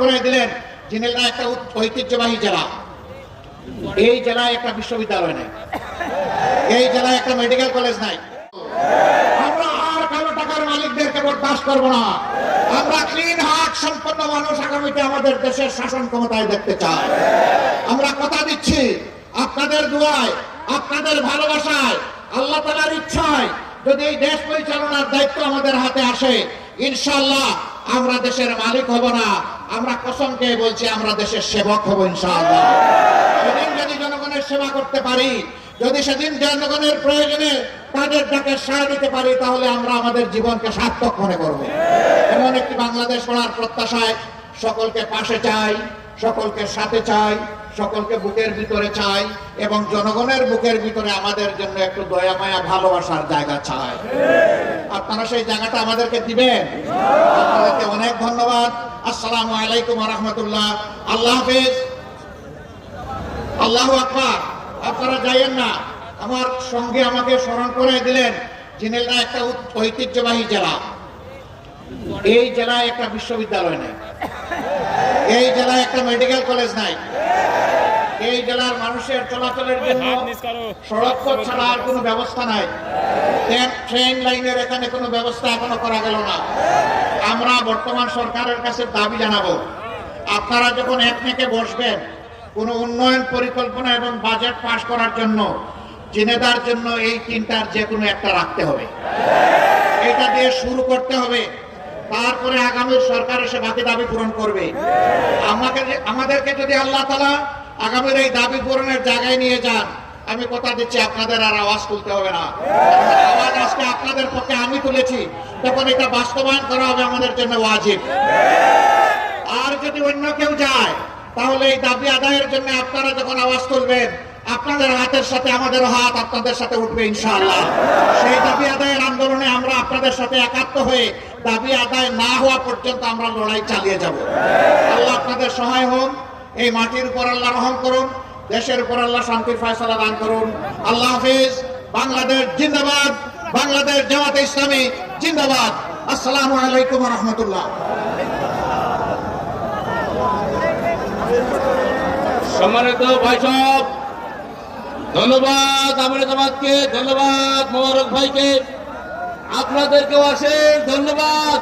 করে দিলেন জিনেলা একটা ঐতিহ্যবাহী জেলা। এই জেলায় একটা বিশ্ববিদ্যালয় নেই। এই জেলায় একটা মেডিকেল কলেজ নাই। কথা দিচ্ছি আপনাদের আপনাদের ভালোবাসায়, আল্লাহ ইচ্ছায়। যদি এই দেশ পরিচালনার দায়িত্ব আমাদের হাতে আসে ইনশাল্লাহ আমরা দেশের মালিক হব না। আমরা কসমকে বলছি, আমরা দেশের সেবক হব ইনশাআল্লাহ। সেদিন যদি জনগণের সেবা করতে পারি, যদি সেদিন জনগণের প্রয়োজনে তাদের ডাকে সাড়া দিতে পারি, তাহলে আমরা আমাদের জীবনকে সার্থক মনে করব। এমন একটি বাংলাদেশ গড়ার প্রত্যাশায় সকলকে পাশে চাই, সকলকে সাথে চাই, সকলকে বুকের ভিতরে চাই এবং জনগণের বুকের ভিতরে আমাদের জন্য একটু দয়া, মায়া, ভালোবাসার জায়গা চাই। আপনারা সেই জায়গাটা আমাদেরকে দিবেন। আপনাদেরকে অনেক ধন্যবাদ। আসসালামু আলাইকুম রহমতুল্লাহ। আল্লাহ হাফেজ। আল্লাহ আকবার। আপনারা যাইয়েন না। আমার সঙ্গে আমাকে স্মরণ করে দিলেন জিনেলা একটা ঐতিহ্যবাহী জেলা। এই জেলায় একটা বিশ্ববিদ্যালয় নেই। এই জেলায় একটা মেডিকেল কলেজ নাই। এই জেলার মানুষের চলাচলের জন্য সড়ক পথ ছাড়া আর কোনো ব্যবস্থা নাই। ট্রেন- লাইনের এখানে কোনো ব্যবস্থা এখনও করা গেল না। আমরা বর্তমান সরকারের কাছে দাবি জানাব আপনারা যখন এক মেকে বসবেন কোনো উন্নয়ন পরিকল্পনা এবং বাজেট পাশ করার জন্য জেনেদার জন্য এই তিনটার যে কোনো একটা রাখতে হবে। এটা দিয়ে শুরু করতে হবে। তারপরে আগামী সরকার এসে বাকি দাবি পূরণ করবে। আমাকে আমাদেরকে যদি আল্লাহ তালা আগামীর এই দাবি পূরণের জায়গায় নিয়ে যান। আমি কথা দিচ্ছি, আপনাদের আর আওয়াজ তুলতে হবে না। আওয়াজ আজকে আপনাদের পক্ষে আমি তুলেছি, তখন এটা বাস্তবায়ন করা হবে আমাদের জন্য ওয়াজিব। আর যদি অন্য কেউ যায়, তাহলে এই দাবি আদায়ের জন্য আপনারা যখন আওয়াজ তুলবেন, আপনাদের হাতের সাথে আমাদের হাত আপনাদের সাথে উঠবে ইনশাআল্লাহ। সেই দাবি আদায়ের আন্দোলনে আমরা আপনাদের সাথে একাত্ম হয়ে দাবি আদায় না হওয়া পর্যন্ত আমরা লড়াই চালিয়ে যাব। আল্লাহ আপনাদের সহায় হন এই মাটির উপর আল্লাহ রহম করুন, দেশের উপর আল্লাহ শান্তির ফয়সালা দান করুন। আল্লাহ হাফিজ, বাংলাদেশ জিন্দাবাদ, বাংলাদেশ জামাতে ইসলামী জিন্দাবাদ। আসসালামু আলাইকুম রহমতুল্লাহ। সম্মানিত ভাই সব ধন্যবাদ আমির ধন্যবাদ মোবারক ভাইকে। আপনাদেরকেও আসেন ধন্যবাদ।